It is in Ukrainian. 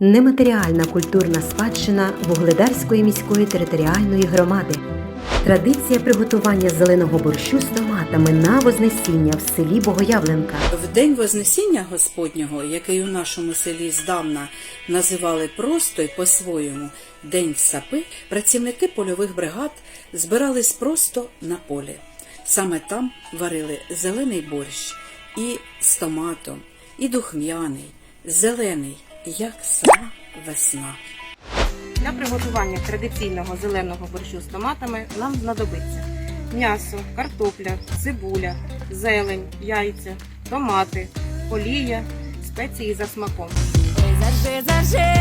Нематеріальна культурна спадщина Вугледарської міської територіальної громади. Традиція приготування зеленого борщу з томатами на Вознесіння в селі Богоявленка. В день Вознесіння Господнього, який у нашому селі здавна називали просто й по-своєму День сапи, працівники польових бригад збирались просто на полі. Саме там варили зелений борщ і з томатом, і духмяний, зелений, як сама весна. Для приготування традиційного зеленого борщу з томатами нам знадобиться м'ясо, картопля, цибуля, зелень, яйця, томати, олія, спеції за смаком. Завжди, завжди